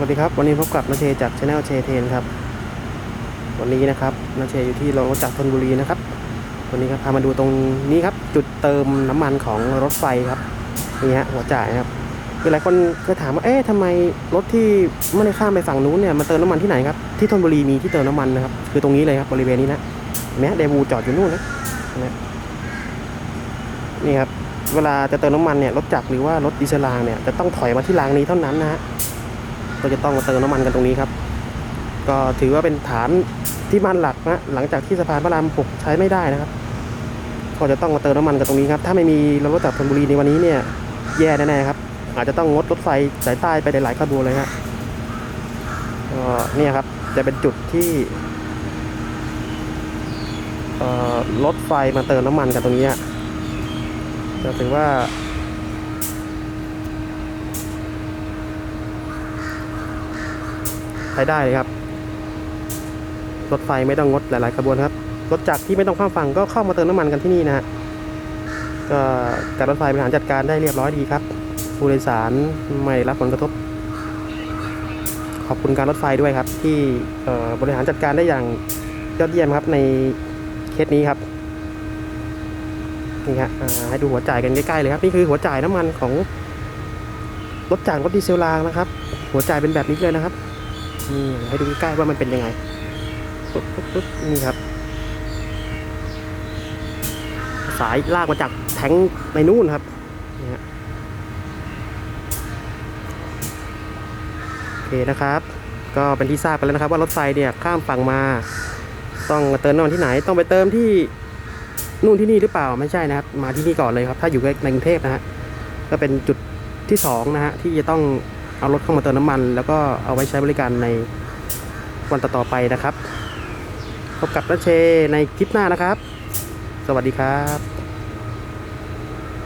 สวัสดีครับ วันนี้พบกับนาเชจากช anel เชเทนครับ วันนี้นะครับนาเชอยู่ที่โรงรถจักรธนบุรีนะครับ วันนี้ครับพามาดูตรงนี้ครับ จุดเติมน้ำมันของรถไฟครับนี่ฮะหัวจ่ายนะครับคือหลายคนเคยถามว่าเอ๊ะทำไมรถที่ไม่ได้ข้ามไปฝั่งนู้นเนี่ยมาเติมน้ำมันที่ไหนครับที่ธนบุรีมีที่เติมน้ำมันนะครับคือตรงนี้เลยครับบริเวณนี้นะเห็นไหมเดวูจอดอยู่นู่นนะนี่ครับเวลาจะเติมน้ำมันเนี่ยรถจักรหรือว่ารถดีเซลรางเนี่ยจะต้องถอยมาที่รางนี้เท่านั้นนะฮะ ก็จะต้องมาเติมน้ำมันกันตรงนี้ครับ ก็ถือว่าเป็นฐานที่มั่นหลักนะหลังจากที่สะพานพระรามหกใช้ไม่ได้นะครับ ก็จะต้องมาเติมน้ำมันกันตรงนี้ครับ ถ้าไม่มีรถจากธนบุรีในวันนี้เนี่ยแย่แน่ๆครับ อาจจะต้องงดรถไฟสายใต้ไปหลายๆขบวนเลยฮะก็เนี่ยครับจะเป็นจุดที่เออรถไฟมาเติมน้ำมันกันตรงนี้ฮะถือว่า ช้ได้เลยครับรถไฟไม่ต้องงดหลาย ๆ ขบวนครับรถจักรที่ไม่ต้องข้ามฝั่งก็เข้ามาเติมน้ำมันกันที่นี่นะฮะก็การรถไฟบริหารจัดการได้เรียบร้อยดีครับ ผู้โดยสารไม่รับผลกระทบ ขอบคุณการรถไฟด้วยครับ ที่บริหารจัดการได้อย่างยอดเยี่ยมครับในเคสนี้ครับนี่ฮะให้ดูหัวจ่ายกันใกล้ๆเลยครับนี่คือหัวจ่ายน้ำมันของรถจากรรถดีเซลรางนะครับ หัวจ่ายเป็นแบบนี้เลยนะครับ นี่ให้ดูใกล้ว่ามันเป็นยังไงปุ๊บปุ๊บปุ๊บนี่ครับ สายลากมาจากแทงในนู่นครับนี่ฮะโอเคนะครับ ก็เป็นที่ทราบกันแล้วนะครับ ว่ารถไฟเนี่ยข้ามฝั่งมา ต้องเติมน้ำมันที่ไหน ต้องไปเติมที่นู่นที่นี่หรือเปล่าไม่ใช่นะครับ มาที่นี่ก่อนเลยครับ ถ้าอยู่ในกรุงเทพนะฮะก็เป็นจุดที่สองนะฮะที่จะต้อง เอารถเข้ามาเติมน้ำมัน แล้วก็เอาไว้ใช้บริการในวันต่อๆไปนะครับ พบกับรัชเชในคลิปหน้านะครับ สวัสดีครับ